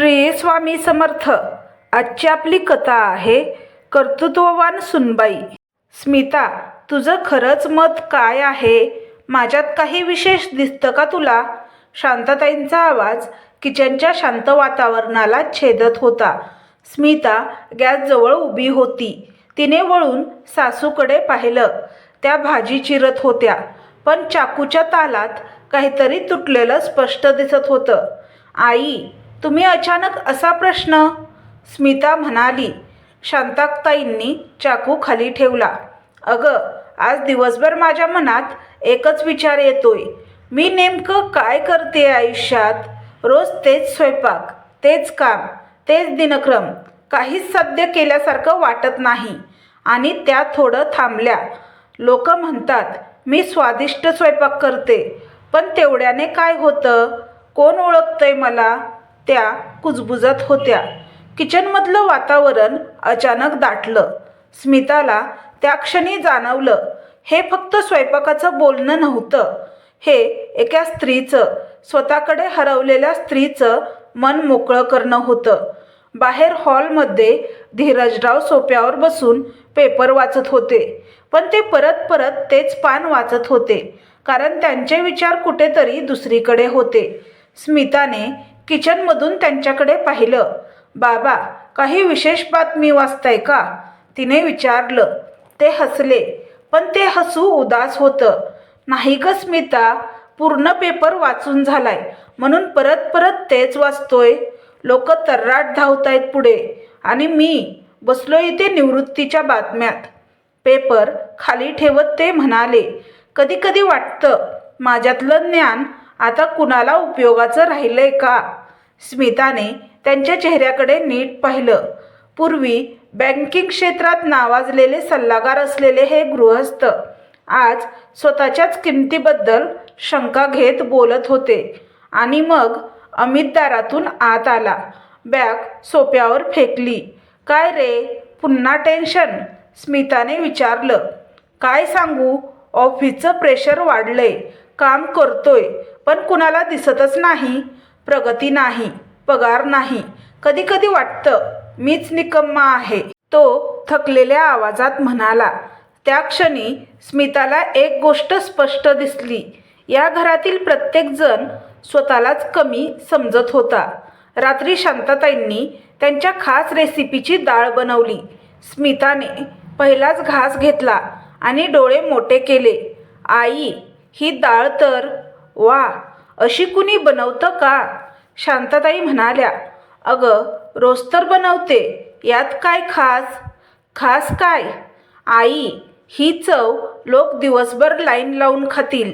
श्री स्वामी समर्थ आजची आपली कथा आहे कर्तृत्ववान सुनबाई. स्मिता तुझं खरंच मत काय आहे? माझ्यात काही विशेष दिसतं का तुला? शांतताईंचा आवाज किचनच्या शांत वातावरणाला छेदत होता. स्मिता गॅसजवळ उभी होती. तिने वळून सासूकडे पाहिलं. त्या भाजी चिरत होत्या पण चाकूच्या तालात काहीतरी तुटलेलं स्पष्ट दिसत होतं. आई तुम्ही अचानक असा प्रश्न? स्मिता म्हणाली. शांताक्ताईंनी चाकू खाली ठेवला. अगं आज दिवसभर माझ्या मनात एकच विचार येतोय. मी नेमकं काय करते आयुष्यात? रोज तेच स्वयंपाक तेच काम तेच दिनक्रम काहीच साध्य केल्यासारखं वाटत नाही. आणि त्या थोडं थांबल्या. लोक म्हणतात मी स्वादिष्ट स्वयंपाक करते पण तेवढ्याने काय होतं? कोण ओळखतंय मला? त्या कुजबुजत होत्या. किचनमधलं वातावरण अचानक दाटलं. स्मिताला त्या क्षणी जाणवलं हे फक्त स्वयंपाकाचं बोलणं नव्हतं. हे एका स्त्रीचं स्वतःकडे हरवलेल्या स्त्रीचं मन मोकळं करणं होतं. बाहेर हॉलमध्ये धीरजराव सोप्यावर बसून पेपर वाचत होते. पण ते परत परत तेच पान वाचत होते कारण त्यांचे विचार कुठेतरी दुसरीकडे होते. स्मिताने किचनमधून त्यांच्याकडे पाहिलं. बाबा काही विशेष बातमी वाचताय का? तिने विचारलं. ते हसले पण ते हसू उदास होतं. नाही ग स्मिता पूर्ण पेपर वाचून झालाय म्हणून परत परत तेच वाचतोय. लोक तर्राट धावतायत पुढे. आणि मी बसलो इथे निवृत्तीच्या बातम्यात. पेपर खाली ठेवत ते म्हणाले कधी कधी वाटतं माझ्यातलं ज्ञान आता कुणाला उपयोगाचं राहिलंय का? स्मिताने त्यांच्या चेहऱ्याकडे नीट पाहिलं. पूर्वी बँकिंग क्षेत्रात नावाजलेले सल्लागार असलेले हे गृहस्थ आज स्वतःच्याच किमतीबद्दल शंका घेत बोलत होते आणि मग अमित दारातून आत आला. बॅग सोप्यावर फेकली. काय रे? पुन्हा टेन्शन? स्मिताने विचारलं. काय सांगू? ऑफिसचं प्रेशर वाढलंय. काम करतोय पण कुणाला दिसतच नाही. प्रगती नाही पगार नाही. कधी कधी वाटतं मीच निकम्मा आहे. तो थकलेल्या आवाजात म्हणाला त्या क्षणी स्मिताला एक गोष्ट स्पष्ट दिसली. या घरातील प्रत्येकजण स्वतःलाच कमी समजत होता. रात्री शांतताईंनी त्यांच्या खास रेसिपीची डाळ बनवली. स्मिताने पहिलाच घास घेतला आणि डोळे मोठे केले. आई ही डाळ तर वा अशी कुणी बनवतं का? शांतताई म्हणाल्या अगं रोज तर बनवते यात काय खास? खास काय? आई ही चव लोक दिवसभर लाईन लावून खातील.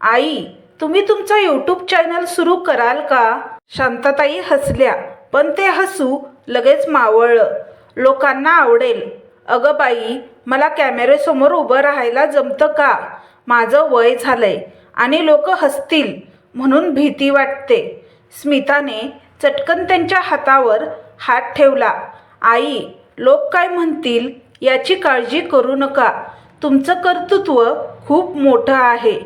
आई तुम्ही तुमचं यूट्यूब चॅनल सुरू कराल का? शांतताई हसल्या पण ते हसू लगेच मावळलं. लोकांना आवडेल. अगं बाई मला कॅमेरेसमोर उभं राहायला जमतं का? माझं वय झालंय आणि लोक हसतील म्हणून भीती वाटते. स्मिताने चटकन त्यांच्या हातावर हात ठेवला. आई लोक काय म्हणतील याची काळजी करू नका. तुमचं कर्तृत्व खूप मोठं आहे.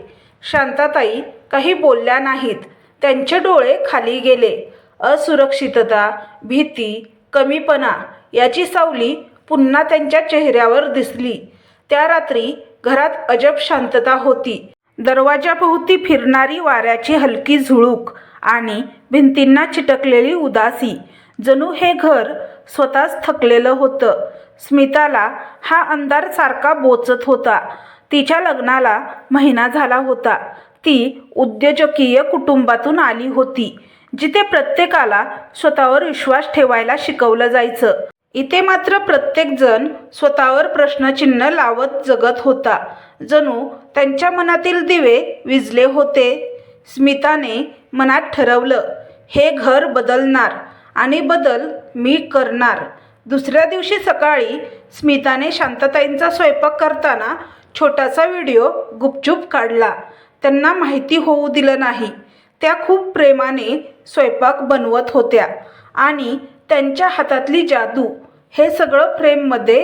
शांताताई काही बोलल्या नाहीत. त्यांचे डोळे खाली गेले. असुरक्षितता भीती कमीपणा याची सावली पुन्हा त्यांच्या चेहऱ्यावर दिसली. त्या रात्री घरात अजब शांतता होती. दरवाजाभोवती फिरणारी वाऱ्याची हलकी झुळूक आणि भिंतींना चिटकलेली उदासी. जणू हे घर स्वतःच थकलेलं होतं. स्मिताला हा अंधार सारखा बोचत होता. तिच्या लग्नाला महिना झाला होता. ती उद्योजकीय कुटुंबातून आली होती जिथे प्रत्येकाला स्वतःवर विश्वास ठेवायला शिकवलं जायचं. इथे मात्र प्रत्येकजण स्वतःवर प्रश्नचिन्ह लावत जगत होता. जणू त्यांच्या मनातील दिवे विजले होते. स्मिताने मनात ठरवलं हे घर बदलणार आणि बदल मी करणार. दुसऱ्या दिवशी सकाळी स्मिताने शांतताईंचा स्वयंपाक करताना छोटासा व्हिडिओ गुपचूप काढला. त्यांना माहिती होऊ दिलं नाही. त्या खूप प्रेमाने स्वयंपाक बनवत होत्या आणि त्यांच्या हातातली जादू हे सगळं फ्रेममध्ये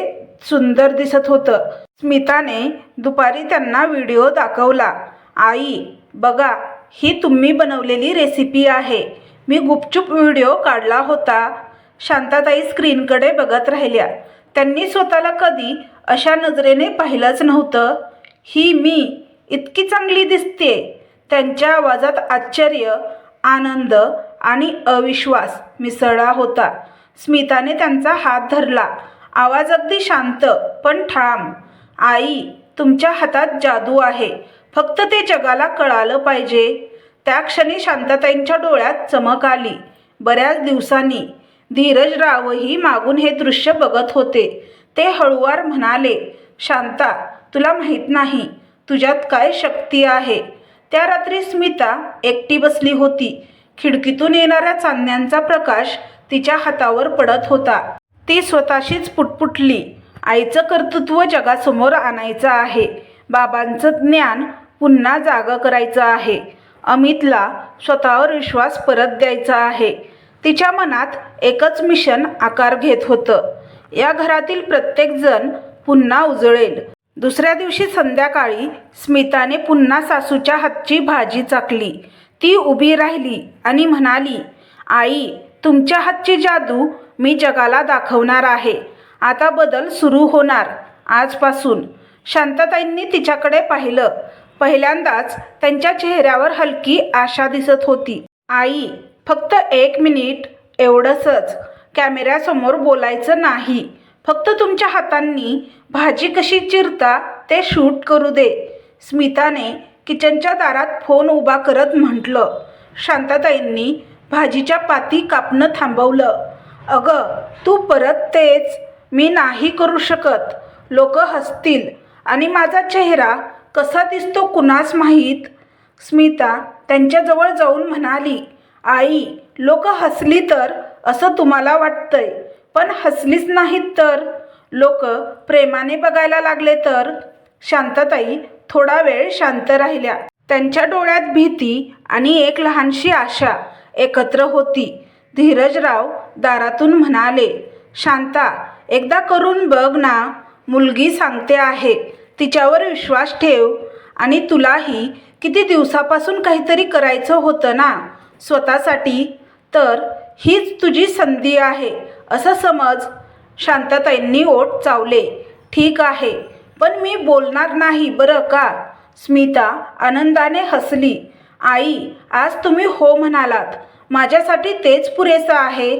सुंदर दिसत होतं. स्मिताने दुपारी त्यांना व्हिडिओ दाखवला आई बघा ही तुम्ही बनवलेली रेसिपी आहे. मी गुपचूप व्हिडिओ काढला होता. शांताताई स्क्रीनकडे बघत राहिल्या. त्यांनी स्वतःला कधी अशा नजरेने पाहिलंच नव्हतं. ही मी इतकी चांगली दिसते त्यांच्या आवाजात आश्चर्य आनंद आणि अविश्वास मिसळला होता. स्मिताने त्यांचा हात धरला. आवाज अगदी शांत पण ठाम. आई तुमच्या हातात जादू आहे. फक्त ते जगाला कळालं पाहिजे. त्या क्षणी शांतताईंच्या डोळ्यात चमक आली. बऱ्याच दिवसांनी धीरजरावही मागून हे दृश्य बघत होते. ते हळुवार म्हणाले शांता तुला माहीत नाही तुझ्यात काय शक्ती आहे? त्या रात्री स्मिता एकटी बसली होती. खिडकीतून येणाऱ्या चांदण्यांचा प्रकाश तिच्या हातावर पडत होता. ती स्वतःशीच पुटपुटली. आईचं कर्तृत्व जगासमोर आणायचं आहे. बाबांचं ज्ञान पुन्हा जागं करायचं आहे. अमितला स्वतःवर विश्वास परत द्यायचा आहे. तिच्या मनात एकच मिशन आकार घेत होतं. या घरातील प्रत्येकजण पुन्हा उजळेल. दुसऱ्या दिवशी संध्याकाळी स्मिताने पुन्हा सासूच्या हातची भाजी चाकली. ती उभी राहिली आणि म्हणाली आई तुमच्या हातची जादू मी जगाला दाखवणार आहे. आता बदल सुरू होणार आजपासून. शांतताईंनी तिच्याकडे पाहिलं. पहिल्यांदाच त्यांच्या चेहऱ्यावर हलकी आशा दिसत होती. आई फक्त एक मिनिट. एवढंसच. कॅमेऱ्यासमोर बोलायचं नाही. फक्त तुमच्या हातांनी भाजी कशी चिरता ते शूट करू दे. स्मिताने किचनच्या दारात फोन उभा करत म्हटलं. शांताताईंनी भाजीच्या पाती कापणं थांबवलं. अगं तू परत तेच. मी नाही करू शकत. लोक हसतील आणि माझा चेहरा कसा दिसतो कुणास माहीत? स्मिता त्यांच्याजवळ जाऊन म्हणाली आई लोक हसली तर असं तुम्हाला वाटतंय पण हसलीच नाहीत तर? लोक प्रेमाने बघायला लागले तर? शांतताई थोडा वेळ शांत राहिल्या. त्यांच्या डोळ्यात भीती आणि एक लहानशी आशा एकत्र होती. धीरजराव दारातून म्हणाले शांता एकदा करून बघ ना मुलगी सांगते आहे. तिच्यावर विश्वास ठेव आणि तुलाही किती दिवसापासून काहीतरी करायचं होतं ना? स्वतःसाठी? तर हीच तुझी संधी आहे असं समज. शांतताईंनी ओठ चावले. ठीक आहे पण मी बोलणार नाही बरं का? स्मिता आनंदाने हसली. आई आज तुम्ही हो म्हणालात. माझ्यासाठी तेच पुरेसं आहे.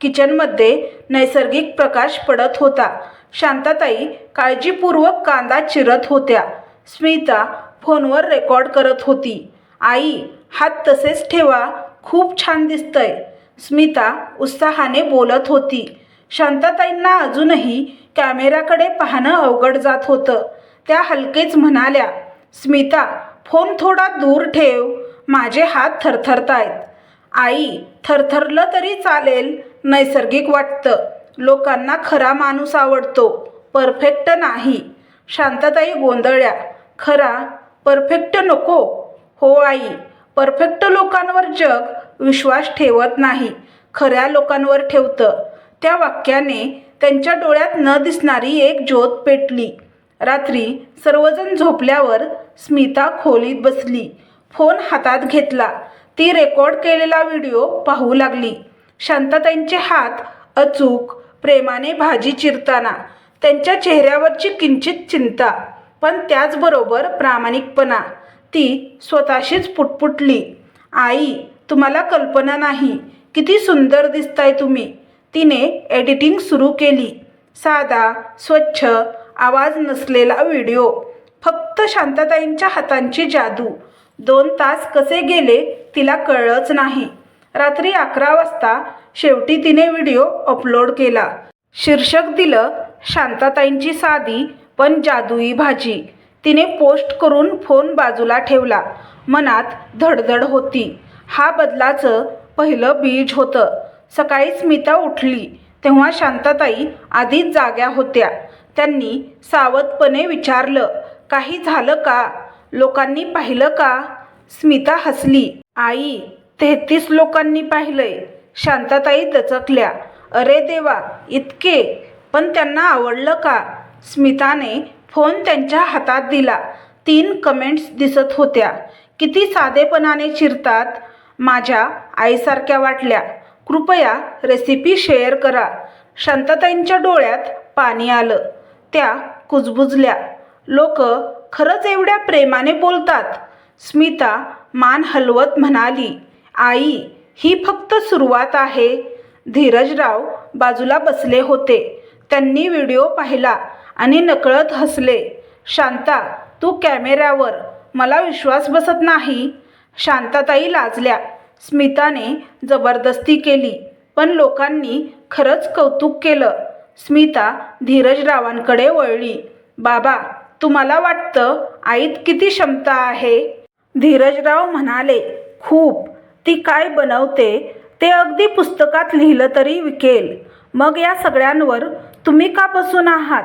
किचनमध्ये नैसर्गिक प्रकाश पडत होता. शांताताई काळजीपूर्वक कांदा चिरत होत्या. स्मिता फोनवर रेकॉर्ड करत होती. आई हात तसेच ठेवा खूप छान दिसतंय. स्मिता उत्साहाने बोलत होती. शांताताईंना अजूनही कॅमेऱ्याकडे पाहणं अवघड जात होतं. त्या हलकेच म्हणाल्या स्मिता फोन थोडा दूर ठेव माझे हात थरथरतायत. आई थरथरलं तरी चालेल नैसर्गिक वाटतं. लोकांना खरा माणूस आवडतो. परफेक्ट नाही. शांतताई गोंधळ्या. खरा परफेक्ट नको. हो आई परफेक्ट लोकांवर जग विश्वास ठेवत नाही. खऱ्या लोकांवर ठेवतं. त्या वाक्याने त्यांच्या डोळ्यात न दिसणारी एक ज्योत पेटली. रात्री सर्वजण झोपल्यावर स्मिता खोलीत बसली. फोन हातात घेतला. ती रेकॉर्ड केलेला व्हिडिओ पाहू लागली. शांतताईंचे हात अचूक प्रेमाने भाजी चिरताना त्यांच्या चेहऱ्यावरची किंचित चिंता पण त्याचबरोबर प्रामाणिकपणा. ती स्वतःशीच पुटपुटली. आई तुम्हाला कल्पना नाही. किती सुंदर दिसताय तुम्ही. तिने एडिटिंग सुरू केली. साधा स्वच्छ आवाज नसलेला व्हिडिओ. फक्त शांतताईंच्या हातांची जादू. दोन तास कसे गेले तिला कळलंच नाही. रात्री अकरा वाजता शेवटी तिने व्हिडिओ अपलोड केला. शीर्षक दिलं शांताताईंची साधी पण जादुई भाजी. तिने पोस्ट करून फोन बाजूला ठेवला. मनात धडधड होती. हा बदलाचं पहिलं बीज होतं. सकाळी स्मिता उठली. तेव्हा शांताताई आधीच जाग्या होत्या. त्यांनी सावधपणे विचारलं काही झालं का? लोकांनी पाहिलं का? स्मिता हसली. आई तेहतीस लोकांनी पाहिलंय. शांताताई दचकल्या. अरे देवा इतके. पण त्यांना आवडलं का? स्मिताने फोन त्यांच्या हातात दिला. तीन कमेंट्स दिसत होत्या. किती साधेपणाने चिरतात माझ्या आईसारख्या वाटल्या. कृपया रेसिपी शेअर करा. शांतताईंच्या डोळ्यात पाणी आलं. त्या कुजबुजल्या. लोक खरंच एवढ्या प्रेमाने बोलतात. स्मिता मान हलवत म्हणाली. आई ही फक्त सुरुवात आहे. धीरजराव बाजूला बसले होते. त्यांनी व्हिडिओ पाहिला आणि नकळत हसले. शांता तू कॅमेऱ्यावर मला विश्वास बसत नाही. शांताताई लाजल्या. स्मिताने जबरदस्ती केली पण लोकांनी खरंच कौतुक केलं. स्मिता धीरजरावांकडे वळली. बाबा तुम्हाला वाटतं आईत किती क्षमता आहे? धीरजराव म्हणाले खूप. ती काय बनवते ते अगदी पुस्तकात लिहिलं तरी विकेल. मग या सगळ्यांवर तुम्ही का बसून आहात?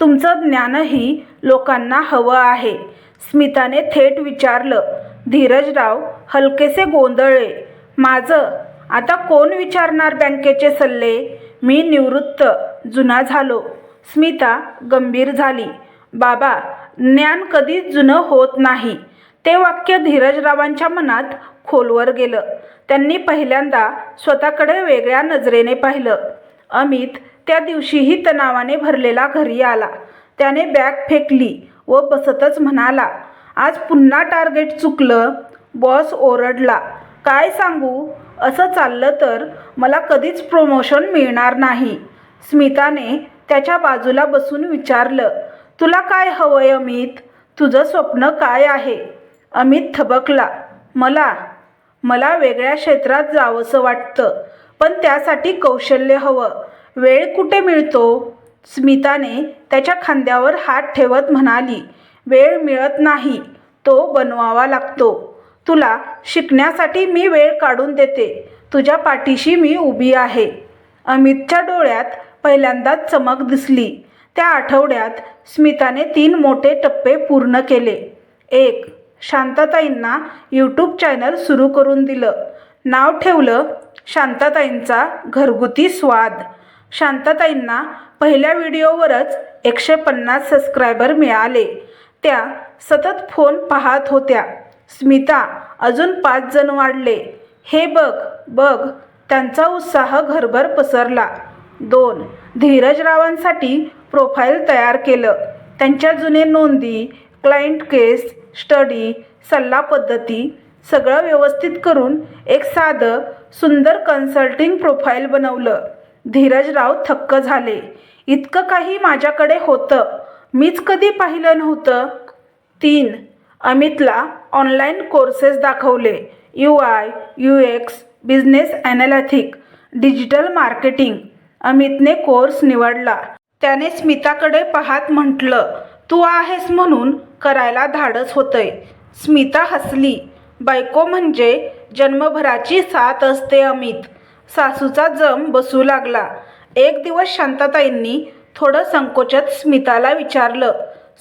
तुमचं ज्ञानही लोकांना हवं आहे. स्मिताने थेट विचारलं धीरजराव हलकेसे गोंधळले माझं आता कोण विचारणार बँकेचे सल्ले? मी निवृत्त जुना झालो. स्मिता गंभीर झाली. बाबा ज्ञान कधीच जुनं होत नाही. ते वाक्य धीरजरावांच्या मनात खोलवर गेलं. त्यांनी पहिल्यांदा स्वतःकडे वेगळ्या नजरेने पाहिलं. अमित त्या दिवशीही तणावाने भरलेला घरी आला. त्याने बॅग फेकली व बसतच म्हणाला आज पुन्हा टार्गेट चुकलं. बॉस ओरडला काय सांगू? असं चाललं तर मला कधीच प्रमोशन मिळणार नाही. स्मिताने त्याच्या बाजूला बसून विचारलं तुला काय हवंय अमित? तुझं स्वप्न काय आहे? अमित थबकला मला मला वेगळ्या क्षेत्रात जावंसं वाटतं पण त्यासाठी कौशल्य हवं. वेळ कुठे मिळतो? स्मिताने त्याच्या खांद्यावर हात ठेवत म्हणाली वेळ मिळत नाही तो बनवावा लागतो. तुला शिकण्यासाठी मी वेळ काढून देते. तुझ्या पाठीशी मी उभी आहे. अमितच्या डोळ्यात पहिल्यांदाच चमक दिसली. त्या आठवड्यात स्मिताने तीन मोठे टप्पे पूर्ण केले. एक शांताताईंना यूट्यूब चॅनल सुरू करून दिलं. नाव ठेवलं शांताताईंचा घरगुती स्वाद. शांताताईंना पहिल्या व्हिडिओवरच एकशे पन्नास सबस्क्रायबर मिळाले. त्या सतत फोन पाहत होत्या. स्मिता अजून पाच जण वाढले. हे बघ बघ. त्यांचा उत्साह घरभर पसरला. दोन धीरजरावांसाठी प्रोफाईल तयार केलं. त्यांच्या जुने नोंदी क्लायंट केस स्टडी सल्ला पद्धती सगळं व्यवस्थित करून एक साधं सुंदर कन्सल्टिंग प्रोफाईल बनवलं. धीरजराव थक्क झाले. इतकं काही माझ्याकडे होतं. मीच कधी पाहिलं नव्हतं. तीन अमितला ऑनलाईन कोर्सेस दाखवले. U I U X business analytic digital marketing अमितने कोर्स निवडला. त्याने स्मिताकडे पाहत म्हटलं तू आहेस म्हणून करायला धाडस होतंय. स्मिता हसली. बायको म्हणजे जन्मभराची साथ असते अमित. सासूचा जम बसू लागला. एक दिवस शांताताईंनी थोडं संकोचत स्मिताला विचारलं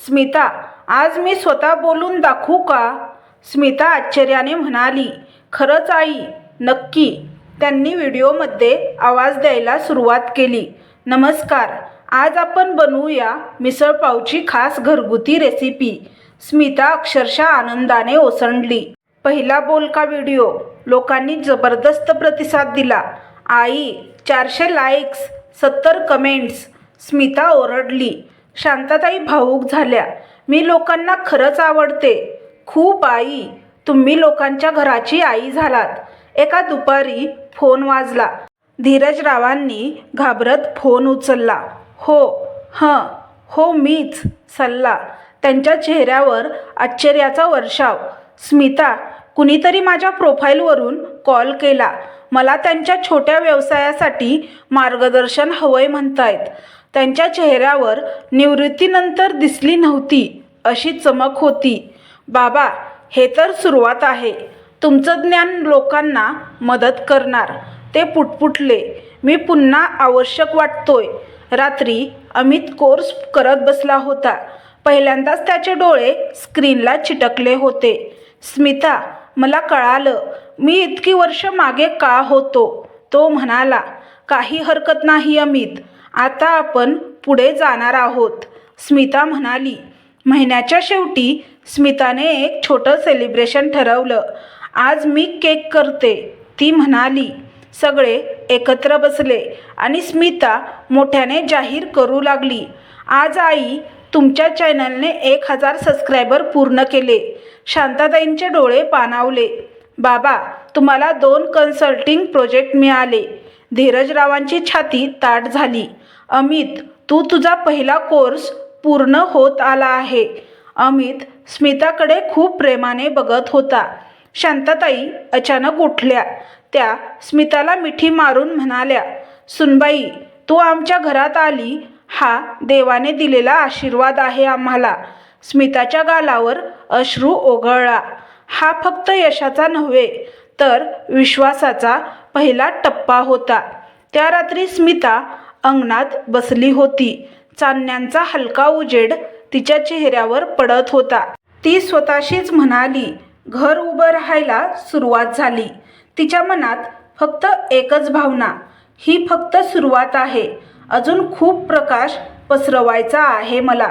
स्मिता आज मी स्वतः बोलून दाखवू का? स्मिता आश्चर्याने म्हणाली खरंच आई नक्की. त्यांनी व्हिडिओमध्ये आवाज द्यायला सुरुवात केली. नमस्कार आज आपण बनवूया मिसळपावची खास घरगुती रेसिपी. स्मिता अक्षरशः आनंदाने ओसंडली. पहिला बोलका व्हिडिओ? लोकांनी जबरदस्त प्रतिसाद दिला. आई चारशे लाईक्स सत्तर कमेंट्स स्मिता ओरडली. शांतताई भावूक झाल्या. मी लोकांना खरंच आवडते. खूप आई तुम्ही लोकांच्या घराची आई झालात. एका दुपारी फोन वाजला. धीरजरावांनी घाबरत फोन उचलला. हो हं हो मीच सल्ला. त्यांच्या चेहऱ्यावर आश्चर्याचा वर्षाव. स्मिता कुणीतरी माझ्या प्रोफाईलवरून कॉल केला. मला त्यांच्या छोट्या व्यवसायासाठी मार्गदर्शन हवंय म्हणतायत. त्यांच्या चेहऱ्यावर निवृत्तीनंतर दिसली नव्हती अशी चमक होती. बाबा हे तर सुरुवात आहे. तुमचं ज्ञान लोकांना मदत करणार. ते पुटपुटले. मी पुन्हा आवश्यक वाटतोय. रात्री अमित कोर्स करत बसला होता. पहिल्यांदाच त्याचे डोळे स्क्रीनला चिटकले होते. स्मिता मला कळालं मी इतकी वर्ष मागे का होतो? तो म्हणाला. काही हरकत नाही अमित. आता आपण पुढे जाणार आहोत. स्मिता म्हणाली. महिन्याच्या शेवटी स्मिताने एक छोटं सेलिब्रेशन ठरवलं. आज मी केक करते. ती म्हणाली. सगळे एकत्र बसले आणि स्मिता मोठ्याने जाहीर करू लागली. आज आई तुमच्या चॅनलने एक हजार सबस्क्रायबर पूर्ण केले. शांताताईंचे डोळे पाणावले. बाबा तुम्हाला दोन कन्सल्टिंग प्रोजेक्ट मिळाले. धीरजरावांची छाती ताट झाली. अमित तू तुझा पहिला कोर्स पूर्ण होत आला आहे अमित स्मिताकडे खूप प्रेमाने बघत होता. शांताताई अचानक उठल्या. त्या स्मिताला मिठी मारून म्हणाल्या सुनबाई तू आमच्या घरात आली. हा देवाने दिलेला आशीर्वाद आहे आम्हाला. स्मिताच्या गालावर अश्रू ओघळला. हा फक्त यशाचा नव्हे तर विश्वासाचा पहिला टप्पा होता. त्या रात्री स्मिता अंगणात बसली होती. चांदण्यांचा हलका उजेड तिच्या चेहऱ्यावर पडत होता. ती स्वतःशीच म्हणाली घर उभं राहायला सुरुवात झाली. तिच्या मनात फक्त एकच भावना ही फक्त सुरुवात आहे. अजून खूप प्रकाश पसरवायचा आहे मला.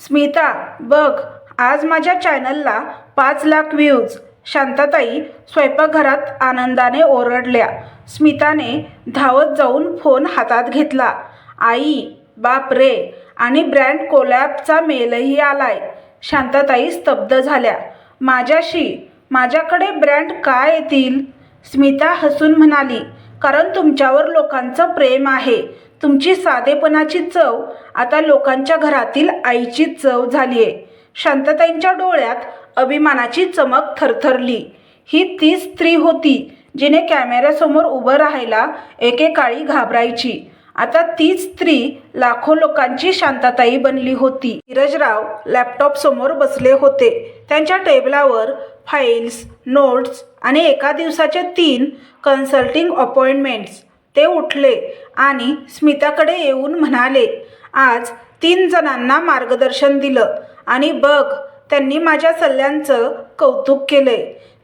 स्मिता बघ आज माझ्या चॅनलला पाच लाख व्ह्यूज. शांताताई स्वयंपाकघरात आनंदाने ओरडल्या. स्मिताने धावत जाऊन फोन हातात घेतला. आई बाप रे आणि ब्रँड कोलॅबचा मेलही आलाय. शांताताई स्तब्ध झाल्या. माझ्याशी माझ्याकडे ब्रँड काय येतील? स्मिता हसून म्हणाली कारण तुमच्यावर लोकांचं प्रेम आहे. तुमची साधेपणाची चव आता लोकांच्या घरातील आईची चव झाली आहे शांतताईंच्या डोळ्यात अभिमानाची चमक थरथरली. ही ती स्त्री होती जिने कॅमेऱ्यासमोर उभं राहायला एकेकाळी घाबरायची. आता तीच स्त्री लाखो लोकांची शांतताई बनली होती. धीरजराव लॅपटॉपसमोर बसले होते. त्यांच्या टेबलावर फाईल्स नोट्स आणि एका दिवसाचे तीन कन्सल्टिंग अपॉइंटमेंट्स ते उठले आणि स्मिताकडे येऊन म्हणाले आज तीन जणांना मार्गदर्शन दिलं आणि बघ त्यांनी माझ्या सल्ल्यांचं कौतुक केले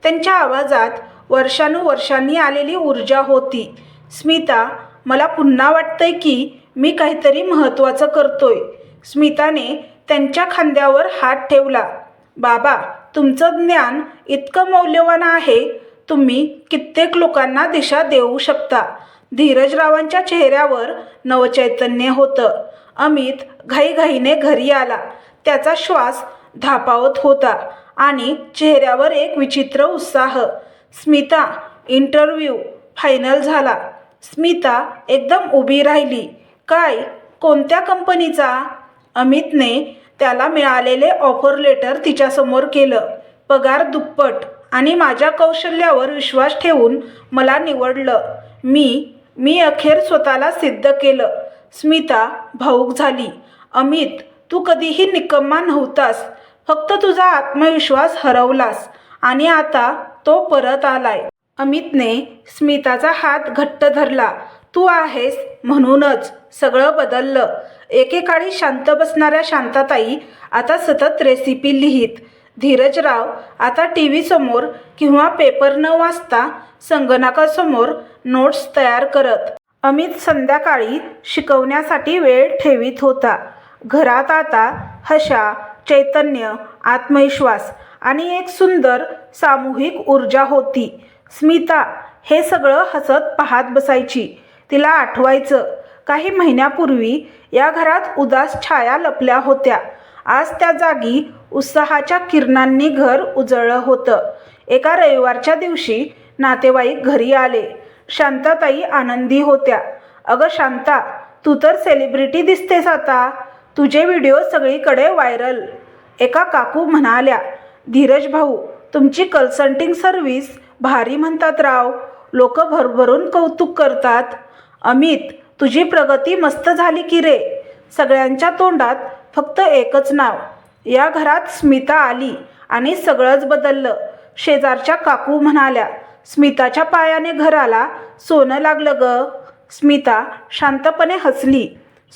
त्यांच्या आवाजात वर्षानुवर्षांनी आलेली ऊर्जा होती. स्मिता मला पुन्हा वाटतंय की मी काहीतरी महत्त्वाचं करतोय. स्मिताने त्यांच्या खांद्यावर हात ठेवला. बाबा तुमचं ज्ञान इतकं मौल्यवान आहे तुम्ही कित्येक लोकांना दिशा देऊ शकता. धीरजरावांच्या चेहऱ्यावर नवचैतन्य होतं. अमित घाईघाईने घरी आला. त्याचा श्वास धापावत होता आणि चेहऱ्यावर एक विचित्र उत्साह. स्मिता इंटरव्ह्यू फायनल झाला. स्मिता एकदम उभी राहिली. काय? कोणत्या कंपनीचा अमितने त्याला मिळालेले ऑफर लेटर तिच्यासमोर केलं. पगार दुप्पट आणि माझ्या कौशल्यावर विश्वास ठेवून मला निवडलं. मी मी अखेर स्वतःला सिद्ध केलं. स्मिता भाऊक झाली. अमित तू कधीही निकम्मा नव्हतास. फक्त तुझा आत्मविश्वास हरवलास आणि आता तो परत आलाय. अमितने स्मिताचा हात घट्ट धरला. तू आहेस म्हणूनच सगळं बदललं. एकेकाळी शांत बसणाऱ्या शांताताई आता सतत रेसिपी लिहित. धीरजराव आता टी व्हीसमोर किंवा पेपर न वाचता संगणकासमोर नोट्स तयार करत. अमित संध्याकाळी शिकवण्यासाठी वेळ ठेवीत होता. घरात आता हशा चैतन्य आत्मविश्वास आणि एक सुंदर सामूहिक ऊर्जा होती. स्मिता हे सगळं हसत पाहत बसायची. तिला आठवायचं काही महिन्यापूर्वी या घरात उदास छाया लपल्या होत्या. आज त्या जागी उत्साहाच्या किरणांनी घर उजळलं होतं. एका रविवारच्या दिवशी नातेवाईक घरी आले. शांताताई आनंदी होत्या. अगं शांता तू तर सेलिब्रिटी दिसतेस आता. तुझे व्हिडिओ सगळीकडे व्हायरल. एका काकू म्हणाल्या धीरज भाऊ तुमची कन्सल्टिंग सर्व्हिस भारी म्हणतात राव. लोक भरभरून कौतुक करतात. अमित तुझी प्रगती मस्त झाली की रे. सगळ्यांच्या तोंडात फक्त एकच नाव. या घरात स्मिता आली आणि सगळंच बदललं. शेजारच्या काकू म्हणाल्या स्मिताच्या पायाने घराला सोनं लागलं ग. स्मिता शांतपणे हसली.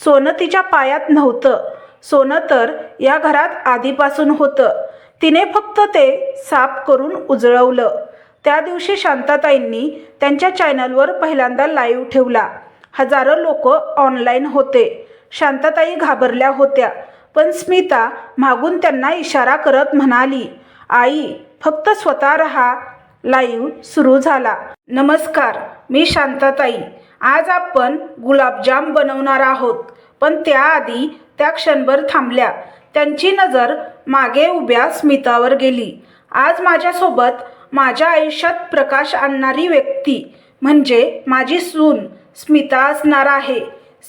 सोनं तिच्या पायात नव्हतं. सोनं तर या घरात आधीपासून होतं. तिने फक्त ते साफ करून उजळवलं. त्या दिवशी शांताताईंनी त्यांच्या चॅनलवर पहिल्यांदा लाईव्ह ठेवला. हजारो लोक ऑनलाईन होते. शांतताई घाबरल्या होत्या. पण स्मिता मागून त्यांना इशारा करत म्हणाली आई फक्त स्वतः रहा. लाईव्ह सुरू झाला. नमस्कार मी शांताताई. आज आपण गुलाबजाम बनवणार आहोत. पण त्याआधी त्या क्षणभर थांबल्या. त्यांची नजर मागे उभ्या स्मितावर गेली. आज माझ्यासोबत माझ्या आयुष्यात प्रकाश आणणारी व्यक्ती म्हणजे माझी सून. स्मिता असणार आहे.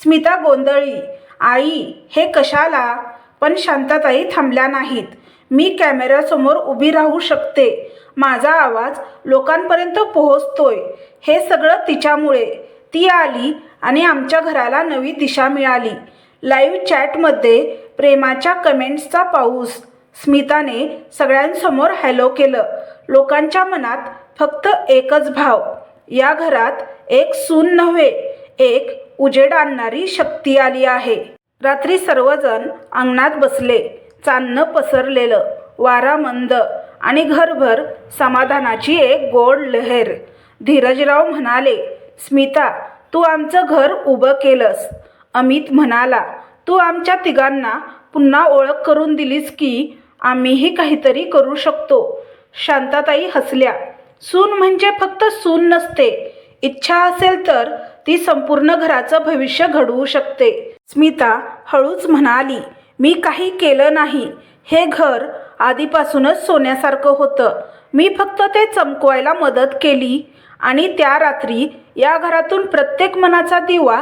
स्मिता गोंधळी. आई हे कशाला? पण शांतताई थांबल्या नाहीत. मी कॅमेऱ्यासमोर उभी राहू शकते. माझा आवाज लोकांपर्यंत पोहोचतोय. हे सगळं तिच्यामुळे. ती आली आणि आमच्या घराला नवी दिशा मिळाली. लाईव्ह चॅटमध्ये प्रेमाच्या कमेंट्सचा पाऊस. स्मिताने सगळ्यांसमोर हॅलो केलं. लोकांच्या मनात फक्त एकच भाव. या घरात एक सून नव्हे एक उजेड आणणारी शक्ती आली आहे. रात्री सर्वजण अंगणात बसले चांदणं पसरलेलं वारा मंद आणि घरभर समाधानाची एक गोड लहर. धीरजराव म्हणाले स्मिता तू आमचं घर उभं केलंस. अमित म्हणाला तू आमच्या तिघांना पुन्हा ओळख करून दिलीस की आम्हीही काहीतरी करू शकतो. शांताताई हसल्या सून म्हणजे फक्त सून नसते इच्छा असेल तर ती संपूर्ण घराचं भविष्य घडवू शकते. स्मिता हळूच म्हणाली मी काही केलं नाही. हे घर आधीपासूनच सोन्यासारखं होतं. मी फक्त ते चमकवायला मदत केली आणि त्या रात्री या घरातून प्रत्येक मनाचा दिवा